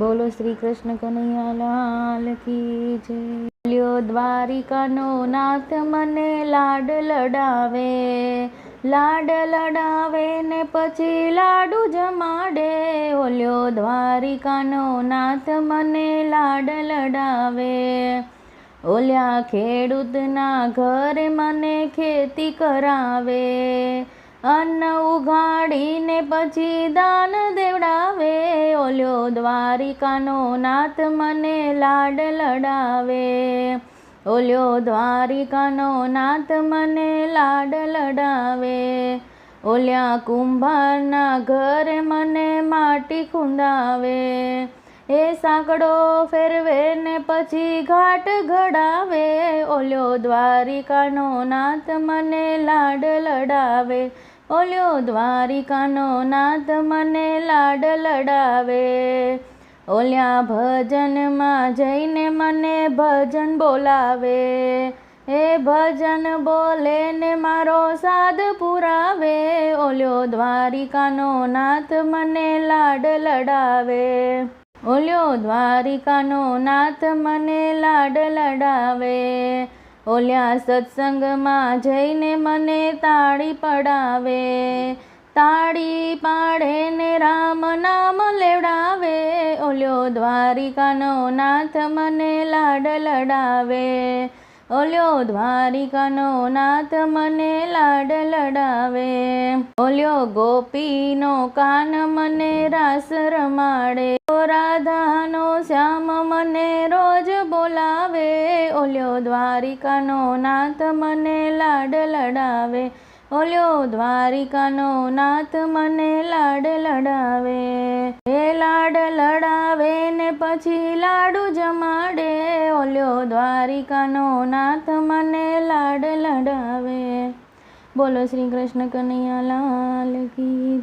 બોલો શ્રી કૃષ્ણ કનૈયા લાલ કી જય. બોલ્યો દ્વારિકાનો નાથ મને લાડ લડાવે લાડ લડાવે ને પછી લાડુ જમાડે. ઓલ્યો દ્વારિકાનો નાથ મને લાડ લડાવે ઓલ્યા ખેડૂતના ઘર મને ખેતી કરાવે. અન્ન ઉગાડીને પછી દાન દેવડાવે ઓલ્યો દ્વારિકાનો નાથ મને લાડ લડાવે. ઓલ્યો દ્વારિકાનો નાથ મને લાડ લડાવે. ઓલ્યા કુંભારના ઘરે મને માટી ખૂંદાવે. એ સાંકડો ફેરવે ને પછી ઘાટ ઘડાવે. ઓલ્યો દ્વારિકાનો નાથ મને લાડ લડાવે. ઓલ્યો દ્વારિકાનો નાથ મને લાડ લડાવે. ઓલ્યા ભજનમાં જઈને મને ભજન બોલાવે. એ ભજન બોલે ને મારો સાદ પુરાવે. ઓલ્યો દ્વારિકાનો નાથ મને લાડ લડાવે. ઓલ્યો દ્વારિકાનો નાથ મને લાડ લડાવે. ઓલ્યા સત્સંગમાં જઈને મને તાળી પડાવે, તાળી પાડે ને રામ નામ લેવડાવે. ઓલ્યો દ્વારિકાનો નાથ મને લાડ લડાવે, ઓલ્યો દ્વારિકાનો નાથ મને લાડ લડાવે. ઓલ્યો ગોપીનો કાન મને રાસ રમાડે રાધાનો શ્યામ મને રોજ બોલાવે. ઓલ્યો દ્વારિકાનો નાથ મને લાડ લડાવે. ઓલ્યો દ્વારિકાનો નાથ મને લાડ લડાવે. એ લાડ લડાવે ને પછી લાડુ જમાડે. ઓલ્યો દ્વારિકાનો નાથ મને લાડ લડાવે. બોલો શ્રી કૃષ્ણ કનૈયા લાલ કી